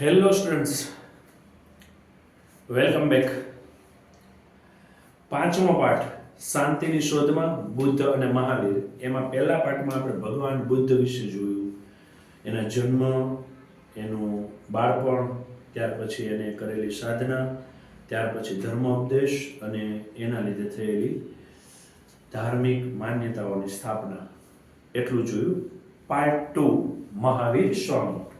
Hello students welcome back પાંચમો પાઠ, શાંતિની શોધમાં બુદ્ધ અને મહાવીર. એમાં પહેલા પાઠમાં આપણે ભગવાન બુદ્ધ વિશે જોયું. એના જન્મ, એનું બાળપણ, ત્યાર પછી એને કરેલી સાધના, ત્યાર પછી ધર્મ ઉપદેશ અને એના લીધે થયેલી ધાર્મિક માન્યતાઓની સ્થાપના. એટલું જોયું. Part two Mahavir Swami.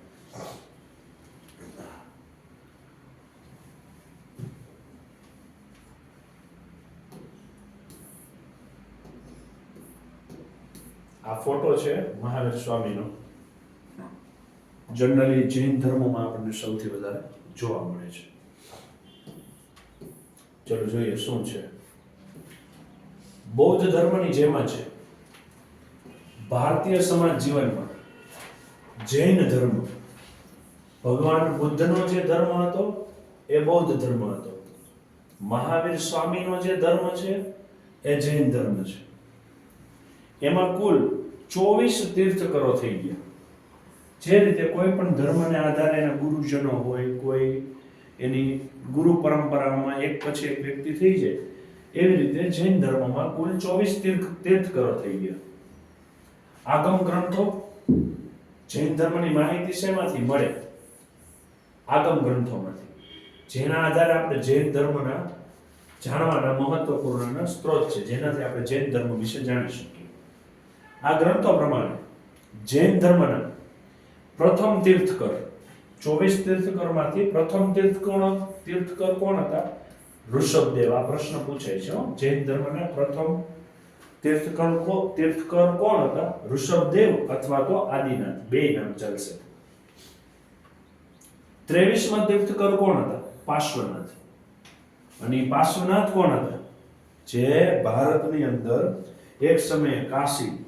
Photo છે મહાવીર સ્વામીનો. જનરલી જૈન ધર્મમાં આપણને સૌથી વધારે જોવા મળે છે. ચલો જોઈએ શું છે. બૌદ્ધ ધર્મની જેમ જ ભારતીય સમાજ જીવનમાં જૈન ધર્મ, ભગવાન બુદ્ધનો જે ધર્મ હતો એ બૌદ્ધ ધર્મ હતો. મહાવીર સ્વામીનો જે ધર્મ છે એ જૈન ધર્મ છે. એમાં કુલ ચોવીસ તીર્થકરો થઈ ગયા. જે રીતે કોઈ પણ ધર્મને આધારે એના ગુરુજનો હોય, કોઈ એની ગુરુ પરંપરામાં એક પછી એક વ્યક્તિ થઈ જાય, એવી રીતે જૈન ધર્મમાં કુલ ચોવીસ તીર્થ, તીર્થકરો થઈ ગયા. આગમ ગ્રંથો જૈન ધર્મની માહિતી શેમાંથી મળે? આગમ ગ્રંથોમાંથી. જેના આધારે આપણે જૈન ધર્મના જાણવાના મહત્વપૂર્ણના સ્ત્રોત છે. જેનાથી આપણે જૈન ધર્મ વિશે જાણી શકીએ આ ગ્રંથો પ્રમાણે જૈન ધર્મના પ્રથમ તીર્થકર, ચોવીસ તીર્થકરમાંથી પ્રથમ તીર્થ કોણ તીર્થકર કોણ હતા? ઋષભદેવ. આ પ્રશ્ન પૂછાય છે. જૈન ધર્મના પ્રથમ તીર્થકર તીર્થકર કોણ હતા? ઋષભદેવ અથવા તો આદિનાથ. બે નામ ચાલશે. ત્રેવીસમાં તીર્થકર કોણ હતા? પાર્શ્વનાથ. અને પાર્શ્વનાથ કોણ હતા? જે ભારતની અંદર એક સમયે કાશી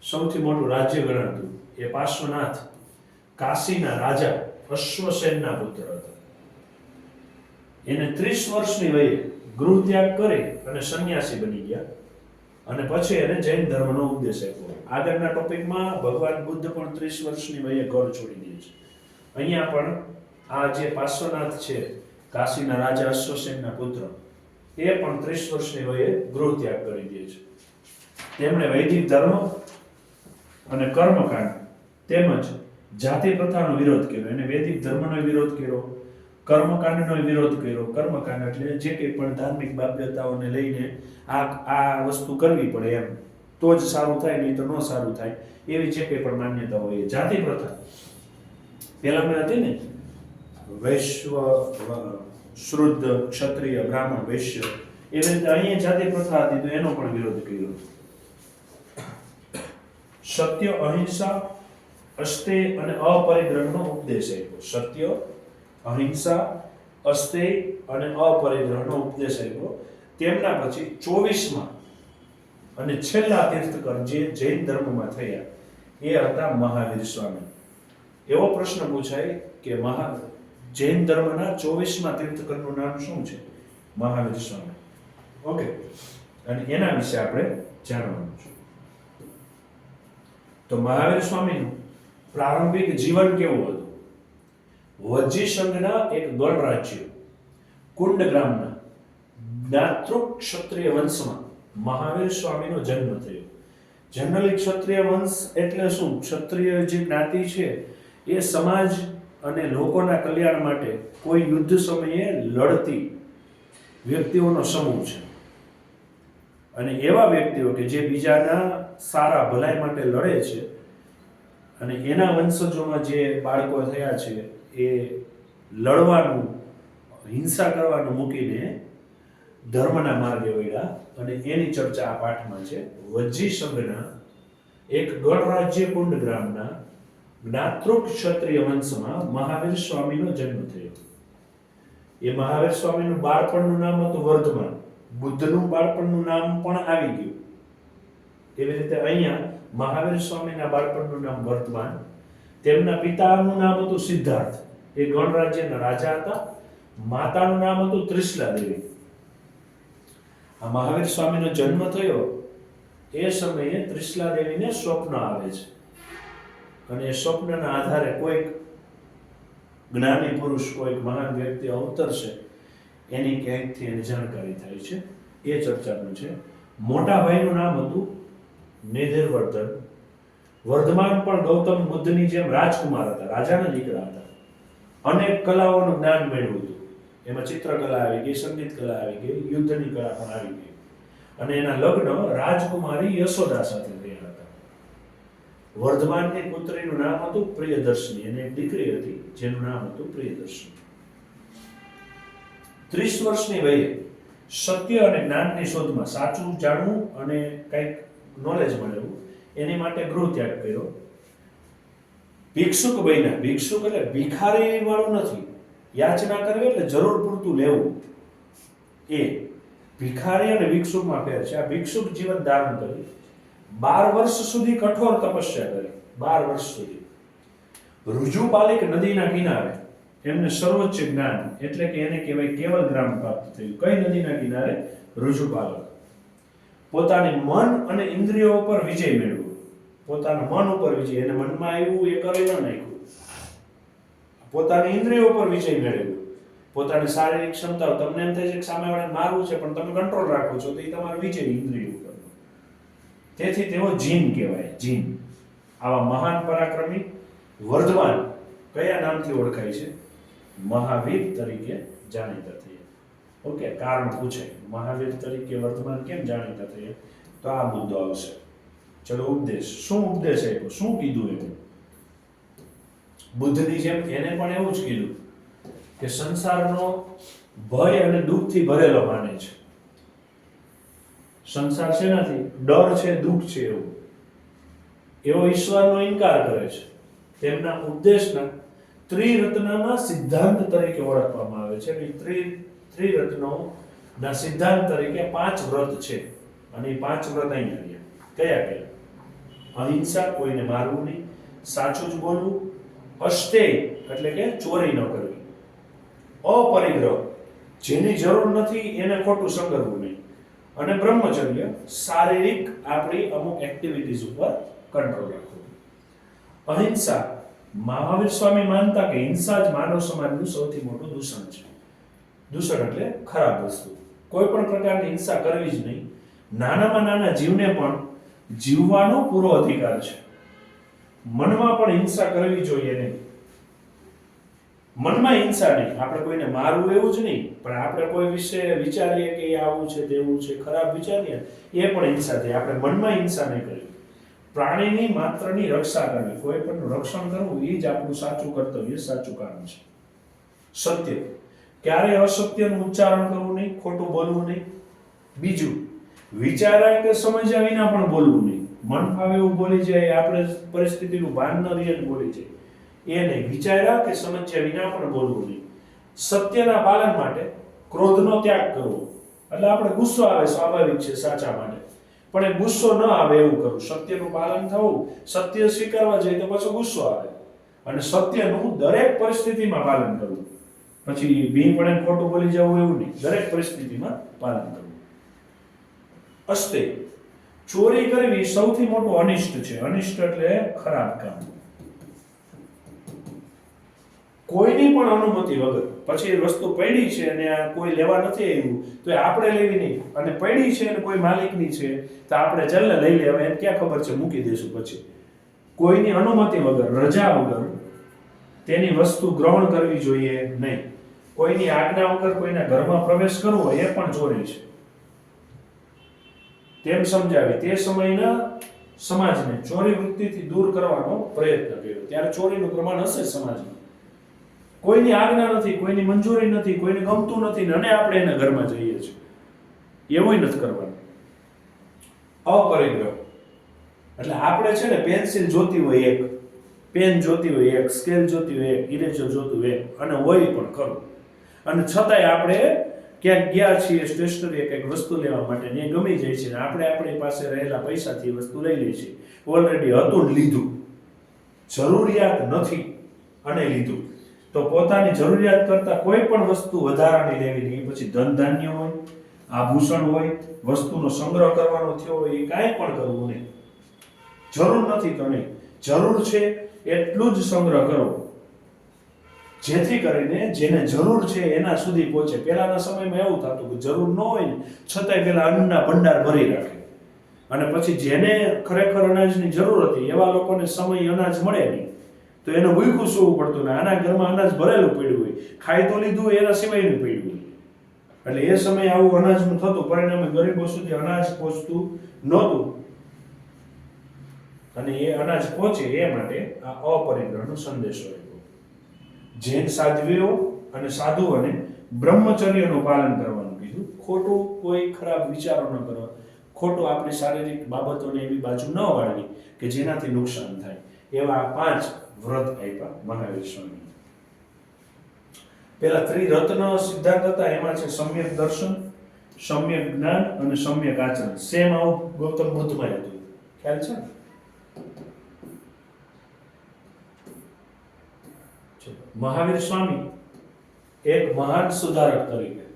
સૌથી મોટું રાજ્ય ગણાતું એ પાર્શ્વનાથ કાશીના રાજા અશ્વસેનના પુત્ર હતા. એને ત્રીસ વર્ષની વયે ગૃહ ત્યાગ કરી અને સંન્યાસી બની ગયા અને પછી એને જૈન ધર્મનો ઉપદેશ આપ્યો. આગળના ટોપિકમાં ભગવાન બુદ્ધ પણ ત્રીસ વર્ષની વયે ઘર છોડી દે છે. અહીંયા પણ આ જે પાર્શ્વનાથ છે, કાશીના રાજા અશ્વસેનના પુત્ર, એ પણ ત્રીસ વર્ષની વયે ગૃહ ત્યાગ કરી દે છે. તેમણે વૈદિક ધર્મ અને કર્મકાંડ તેમજ જાતિ પ્રથાનો વિરોધ કર્યો. એને વૈદિક ધર્મનો વિરોધ કર્યો, કર્મકાંડનો વિરોધ કર્યો. કર્મકાંડ એટલે જે કંઈ પણ ધાર્મિક બાબ્યતાઓને લઈને આ આ વસ્તુ કરવી પડે એમ. તો જ સારું થાય, નહીં તો ન સારું થાય, એવી જે કંઈ પણ માન્યતા હોય જાતિ પ્રથા પહેલામાં હતી ને, વૈશ્વ, શુદ્ધ ક્ષત્રિય, બ્રાહ્મણ, વૈશ્ય, એવી રીતે અહીંયા જાતિ પ્રથા હતી તો એનો પણ વિરોધ કર્યો. સત્ય, અહિંસા, અસ્તે અને અપરિગ્રહનો ઉપદેશ આપ્યો. સત્ય, અહિંસા, અસ્તે અને અપરિગ્રહનો ઉપદેશ આપ્યો. તેમના પછી ચોવીસમાં અને છેલ્લા તીર્થકર જે જૈન ધર્મમાં થયા, એ હતા મહાવીર સ્વામી. એવો પ્રશ્ન પૂછાય કે મહા જૈન ધર્મના ચોવીસમાં તીર્થકરનું નામ શું છે? મહાવીર સ્વામી. ઓકે. અને એના વિશે આપણે જાણવાનું તો મહાવીર સ્વામીનું પ્રારંભિક જીવન કેવું હતું? વજી સંઘના એક ગણરાજ્ય કુંડ ગ્રામના જ્ઞાતૃક ક્ષત્રિય વંશમાં મહાવીર સ્વામીનો જન્મ થયો. જનરલી ક્ષત્રિય વંશ એટલે શું? ક્ષત્રિય જે જ્ઞાતિ છે, એ સમાજ અને લોકોના કલ્યાણ માટે કોઈ યુદ્ધ સમયે લડતી વ્યક્તિઓનો સમૂહ છે. અને એવા વ્યક્તિઓ કે જે બીજાના સારા ભલાઈ માટે લડે છે અને એના વંશજોમાં જે બાળકો થયા છે, એ લડવાનું, હિંસા કરવાનું મૂકીને ધર્મના માર્ગે વળ્યા અને એની ચર્ચા આ પાઠમાં છે. વજ્જી સંઘના એક ગણરાજ્ય કુંડ ગ્રામના જ્ઞાતૃક ક્ષત્રિય વંશમાં મહાવીર સ્વામીનો જન્મ થયો. એ મહાવીર સ્વામીનું બાળપણનું નામ હતું વર્ધમાન. બુદ્ધનું બાળપણનું નામ પણ આવી ગયું. એવી રીતે અહીંયા મહાવીર સ્વામીના બાળપણનું નામ વર્તમાન, તેમના પિતાનું નામ હતું સિદ્ધાર્થ. એ ગણરાજ્યના રાજા હતા. માતાનું નામ હતું ત્રિશલા દેવી. આ મહાવીર સ્વામીનો જન્મ થયો એ સમયે ત્રિશલા દેવીને સ્વપ્ન આવે છે. અને એ સ્વપ્નના આધારે કોઈક જ્ઞાની પુરુષ, કોઈક મહાન વ્યક્તિ અવતરશે, એની ક્યાંકથી એની જાણકારી થાય છે. એ ચર્ચાનું છે. મોટા ભાઈનું નામ હતું નેધરવર્ધન વર્ધમાન પણ ગૌતમ બુદ્ધની જેમ રાજકુમાર હતા, રાજાના દીકરા હતા. અનેક કલાઓનું જ્ઞાન મેળવ્યું હતું. એમાં ચિત્રકલા આવી ગઈ, સંગીત કલા આવી ગઈ, યુદ્ધની કલા પણ આવી ગઈ. અને એના લગ્ન રાજકુમારી યશોદા સાથે થયા હતા. વર્ધમાનની પુત્રીનું નામ હતું પ્રિયદર્શની અને એક દીકરી હતી જેનું નામ હતું પ્રિયદર્શની. ત્રીસ વર્ષની વયે સત્ય અને જ્ઞાનની શોધમાં સાચું જાણવું અને કંઈક નોલેજ મેળવવું એની માટે ગૃહ ત્યાગ કર્યો. ભિક્ષુક બન્યા. ભિક્ષુક એટલે ભિખારી વાળું નથી. યાચના કરવી એટલે જરૂર પૂરતું લેવું. એ ભિખારી અને ભિક્ષુકમાં ફેર છે. આ ભિક્ષુક જીવન ધારણ કરી બાર વર્ષ સુધી કઠોર તપસ્યા કરી. બાર વર્ષ સુધી. રુજુપાલિક નદીના કિનારે. એમને સર્વોચ્ચ જ્ઞાન. એટલે કે એને કહેવાય કેવલ ગ્રામ પ્રાપ્ત થયું. કઈ નદીના કિનારે? ઋજુપાલક પોતાની મન અને ઇન્દ્રિયો ઉપર વિજય મેળવ્યો. પોતાના મન ઉપર વિજય, એને મનમાં આવ્યું, એ કરે ન નાખ્યું. પોતાની ઇન્દ્રિયો ઉપર વિજય મેળવ્યો. પોતાની શારીરિક ક્ષમતા તમને એમ થાય છે કે સામેવાળાને મારવું છે, પણ તમે કંટ્રોલ રાખો છો, તો એ તમારો વિજય ઇન્દ્રિય ઉપર. તેથી તેઓ જીન કહેવાય, જીન. આવા મહાન પરાક્રમી, વર્ધમાન, કયા નામથી ઓળખાય છે? મહાવીર તરીકે જાણીતા થયા ઓકે, કારણ પૂછે. મહાવીર તરીકે વર્તમાન કેમ જાણીતા થઈએ તો આ મુદ્દો આવશે. ચલો ઉપદેશ. શું ઉપદેશ આપ્યો? શું કીધું એવું બુદ્ધની જેમ એને પણ એવું જ કીધું કે સંસારનો ભય અને દુઃખથી ભરેલો માને છે. સંસાર શેનાથી? ડર છે, દુઃખ છે એવું. એવો ઈશ્વરનો ઇનકાર કરે છે. તેમના ઉપદેશના ત્રિરત્નના સિદ્ધાંત તરીકે ઓળખવામાં આવે છે. ત્રિ ત્રિરત્નો ના સિદ્ધાંત તરીકે પાંચ વ્રત છે. અને એ પાંચ વ્રત અહીં આવ્યા કયા કયા? અહિંસા કોઈને મારવું નહીં, સાચું જ બોલવું અષ્ટેય એટલે કે ચોરી ન કરવી. અપરિગ્રહ, જેની જરૂર નથી એને ખોટું સંગરવું નહીં. અને બ્રહ્મચર્ય શારીરિક આપણી અમુક એક્ટિવિટીઝ ઉપર કંટ્રોલ રાખવો. અહિંસા, મહાવીર સ્વામી માનતા કે હિંસા જ માનવ સમાજનું સૌથી મોટું દૂષણ છે. દૂષણ એટલે ખરાબ વસ્તુ. કોઈ પણ પ્રકારની હિંસા કરવી જ નહીં. નાનામાં નાના જીવને પણ જીવવાનો પૂરો અધિકાર છે. મનમાં પણ હિંસા કરવી જોઈએ નહીં. મનમાં હિંસા નહીં. આપણે કોઈને મારવું એવું જ નહીં. પણ આપણે કોઈ વિશે વિચારીએ કે આવું છે, તેવું છે, ખરાબ વિચારીએ, એ પણ હિંસા થઈ આપણે મનમાં હિંસા નહીં કરવી પ્રાણીની માત્રની રક્ષા કરવી. કોઈ પણ રક્ષણ કરવું, એ જ આપણું સાચું કર્તવ્ય, સાચું કામ છે. સત્ય. ક્યારેય અસત્યનું ઉચ્ચારણ કરવું નહીં, ખોટું બોલવું નહીં. બીજું, વિચારાય કે સમજ્યા વિના પણ બોલવું નહીં. મન ફાવે એવું બોલી જાય, આપણે પરિસ્થિતિનું ભાન ન રહીએ ને બોલી જાય. એ નહીં વિચાર્યા કે સમજ્યા વિના પણ બોલવું નહીં. સત્યના પાલન માટે ક્રોધનો ત્યાગ કરવો. એટલે આપણે ગુસ્સો આવે, સ્વાભાવિક છે, સાચા માટે. પણ એ ગુસ્સો ન આવે એવું કરવું. સત્યનું પાલન થવું, સત્ય સ્વીકારવા જાય તો પાછો ગુસ્સો આવે. અને સત્યનું દરેક પરિસ્થિતિમાં પાલન કરવું. પછી પણ એમ ખોટું બોલી જવું એવું નહીં. દરેક પરિસ્થિતિમાં પાલન કરવું. અસ્તે, ચોરી કરવી સૌથી મોટું અનિષ્ટ છે. અનિષ્ટ એટલે ખરાબ કામ. કોઈની પણ અનુમતિ વગર, પછી વસ્તુ પડી છે અને કોઈ લેવા નથી આવ્યું, તો આપણે લેવી નહીં. અને પડી છે અને કોઈ માલિકની છે, તો આપણે ચલ્લે લઈ લે હવે ક્યાં ખબર છે? મૂકી દઈશું પછી. કોઈની અનુમતિ વગર, રજા વગર તેની વસ્તુ ગ્રહણ કરવી જોઈએ નહીં. કોઈની આજ્ઞા વગર કોઈના ઘરમાં પ્રવેશ કરવો એ પણ ચોરી છે. તેમ સમજાવી તે સમયના સમાજને ચોરી વૃત્તિથી દૂર કરવાનો પ્રયત્ન કર્યો. ત્યારે ચોરીનું પ્રમાણ હશે સમાજમાં. કોઈની આજ્ઞા નથી, કોઈની મંજૂરી નથી, કોઈને ગમતું નથી અને આપણે એના ઘરમાં જઈએ છીએ. એવું નથી કરવાનું. અપરિગ્રહ. એટલે આપણે છે ને પેન્સિલ જોતી હોય એક, પેન જોતી હોય એક, સ્કેલ જોતી હોય એક, ઇરેઝર જોતું હોય એક, અને હોય પણ ખરું. અને છતાંય આપણે ક્યાંક ગયા છીએ સ્ટેશનરી કંઈક વસ્તુ લેવા માટે, ને ગમી જાય છે આપણે આપણી પાસે રહેલા પૈસાથી વસ્તુ લઈ લઈએ છીએ. ઓલરેડી હતું લીધું. જરૂરિયાત નથી અને લીધું. તો પોતાની જરૂરિયાત કરતાં કોઈ પણ વસ્તુ વધારાની લેવી નહીં પછી ધન ધાન્ય હોય, આભૂષણ હોય, વસ્તુનો સંગ્રહ કરવાનો થયો હોય, એ કાંઈ પણ કરવું નહીં. જરૂર નથી તો નહીં. જરૂર છે એટલું જ સંગ્રહ કરો. જેથી કરીને જેને જરૂર છે એના સુધી પહોંચે. પહેલાના સમયમાં એવું થતું કે જરૂર ન હોય ને, છતાંય પેલા અન્નના ભંડાર ભરી રાખે. અને પછી જેને ખરેખર અનાજની જરૂર હતી, એવા લોકોને સમય અનાજ મળે નહીં. તો એને ભૂખું સૂવું પડતું ને આના ઘરમાં અનાજ ભરેલું પડ્યું હોય. ખાઈ તો લીધું એના સિવાયનું પડ્યું એટલે એ સમયે આવું અનાજનું થતું, પરિણામે ગરીબો સુધી અનાજ પહોંચતું નહોતું. અને એ અનાજ પહોંચે એ માટે આ અપરિગ્રહનો સંદેશો જૈન સાધ્વીઓ અને સાધુઓને બ્રહ્મચર્યનું પાલન કરવાનું કીધું. ખોટું કોઈ ખરાબ વિચારો ન કરવા ખોટું આપણી શારીરિક બાબતોને એવી બાજુ ન વાળવી કે જેનાથી નુકસાન થાય. એવા પાંચ વ્રત આપ્યા મહાવીર સ્વામી પેલા ત્રિરત્ન સિદ્ધાંત હતા. એમાં છે સમ્યક દર્શન, સમ્યક જ્ઞાન અને સમ્યક આચરણ. સેમ આવું ગૌતમ બુદ્ધમાં હતું. ખ્યાલ છે? ને ચલો. મહાવીર સ્વામી, એક મહાન સુધારક તરીકે.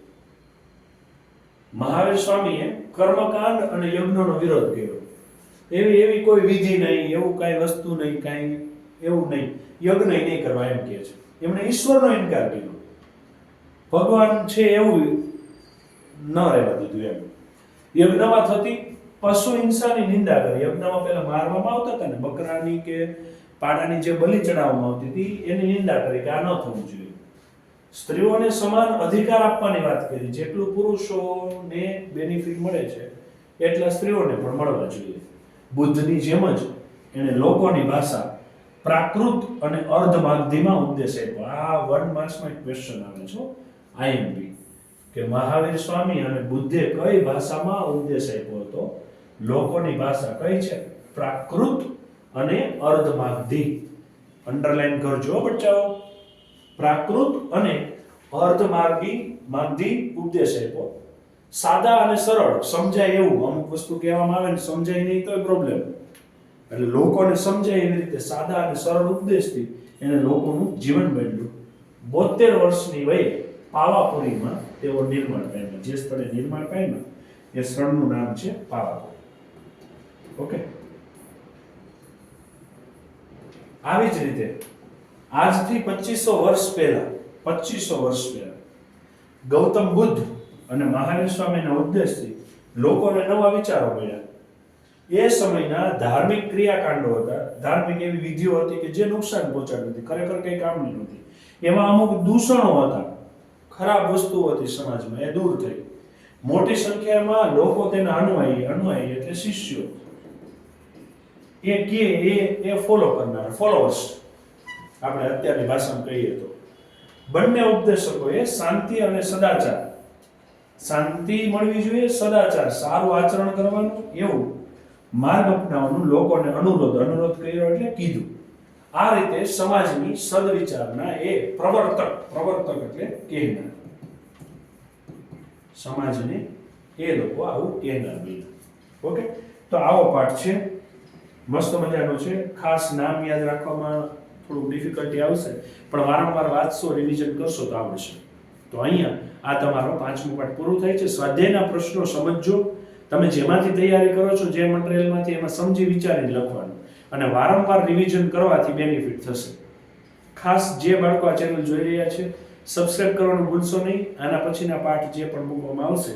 મહાવીર સ્વામીએ કર્મકાંડ અને યજ્ઞનો વિરોધ કર્યો. એવી એવી કોઈ વિધિ નહીં, એવું કાંઈ વસ્તુ નહીં, કાંઈ એવું નહીં. યજ્ઞ નહીં કરવા એમ કહે છે. એમણે ઈશ્વરનો ઇનકાર કર્યો. ભગવાન છે એવું ન રહેવા દીધું એમ. યજ્ઞમાં થતી પશુ હિંસાની નિંદા કરી. યજ્ઞમાં પહેલા મારવામાં આવતા હતા ને, બકરાની કે પાડાની જે બલિ ચડાવવામાં આવતી હતી, એની નિંદા કરી કે આ ન થવું જોઈએ. સ્ત્રીઓને સમાન અધિકાર આપવાની વાત કરી. જેટલું પુરુષોને બેનિફિટ મળે છે, એટલા સ્ત્રીઓને પણ મળવા જોઈએ. બુદ્ધની જેમ જ એણે લોકોની ભાષા પ્રાકૃત અને અર્ધ માગધીમાં ઉપદેશ આપ્યો. આ વન માર્ક્સમાં એક ક્વેશ્ચન આવે છે આઈએમપી કે મહાવીર સ્વામી અને બુદ્ધે કઈ ભાષામાં ઉપદેશ આપ્યો હતો? લોકોની ભાષા કઈ છે? પ્રાકૃત અને અર્ધ માગધી અંડરલાઈન કરજો બચ્ચાઓ. પ્રાકૃત અને અર્ધ માર્ગી માગધી ઉપદેશ આપ્યો. સાદા અને સરળ, સમજાય એવું. અમુક વસ્તુ કહેવામાં આવે ને સમજાય નહીં તો પ્રોબ્લેમ એટલે લોકોને સમજાય એવી રીતે સાદા અને સરળ ઉપદેશથી એને લોકોનું જીવન બદલ્યું બોતેર વર્ષની વયે પાવાપુરીમાં તેઓ નિર્માણ પામ્યા. જે સ્થળે નિર્માણ પામ્યા, એ સ્થળનું નામ છે પાવાપુરી. ઓકે આવી જ રીતે આજથી પચીસો વર્ષ પહેલા, પચીસો વર્ષ પહેલા, ગૌતમ બુદ્ધ અને મહાવીર સ્વામીના ઉદ્દેશથી લોકોને નવા વિચારો મળ્યા. એ સમયના ધાર્મિક ક્રિયાકાંડો હતા. ધાર્મિક એવી વિધિઓ હતી કે જે નુકસાન પહોંચાડતી હતી. ખરેખર કંઈ કામની નહોતી એમાં અમુક દૂષણો હતા. ખરાબ વસ્તુઓ હતી સમાજમાં. એ દૂર થઈ. મોટી સંખ્યામાં લોકો તેના અનુયાયી અનુયાયી એટલે શિષ્યો. એ કે એ એ ફોલો કરનાર ફોલોઅર્સ આપણે અત્યારની ભાષામાં કહીએ તો. બંને ઉપદેશકોએ શાંતિ અને સદાચાર. શાંતિ મળવી જોઈએ, સદાચાર. સારું આચરણ કરવાનું, એવું. માર્ગ અપનાવવાનું, લોકોને અનુરોધ અનુરોધ કર્યો એટલે કીધું. આ રીતે સમાજની સદવિચારના એ પ્રવર્તક પ્રવર્તક એટલે કહેનાર. સમાજને એ લોકો આવું કહેનાર ઓકે? તો આવો પાઠ છે. મસ્ત મજાનો છે. ખાસ નામ યાદ રાખવામાં થોડુંક ડિફિકલ્ટી આવશે, પણ વારંવાર વાંચશો રિવિઝન કરશો તો આવડશે. તો અહીંયા આ તમારો પાંચમો પાઠ પૂરું થાય છે. સ્વાધ્યાયના પ્રશ્નો સમજજો તમે જેમાંથી તૈયારી કરો છો, જે મટીરિયલમાંથી એમાં સમજી વિચારીને લખવાનું. અને વારંવાર રિવિઝન કરવાથી બેનિફિટ થશે. ખાસ જે બાળકો આ ચેનલ જોઈ રહ્યા છે સબસ્ક્રાઇબ કરવાનું ભૂલશો નહીં. આના પછીના પાઠ જે પણ મૂકવામાં આવશે,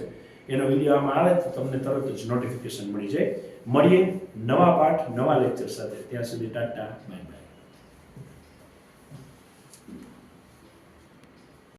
એનો વીડિયો આવે તો તમને તરત જ નોટિફિકેશન મળી જાય. મળીએ નવા પાઠ નવા લેક્ચર સાથે. ત્યાં સુધી ટાટા બાય બાય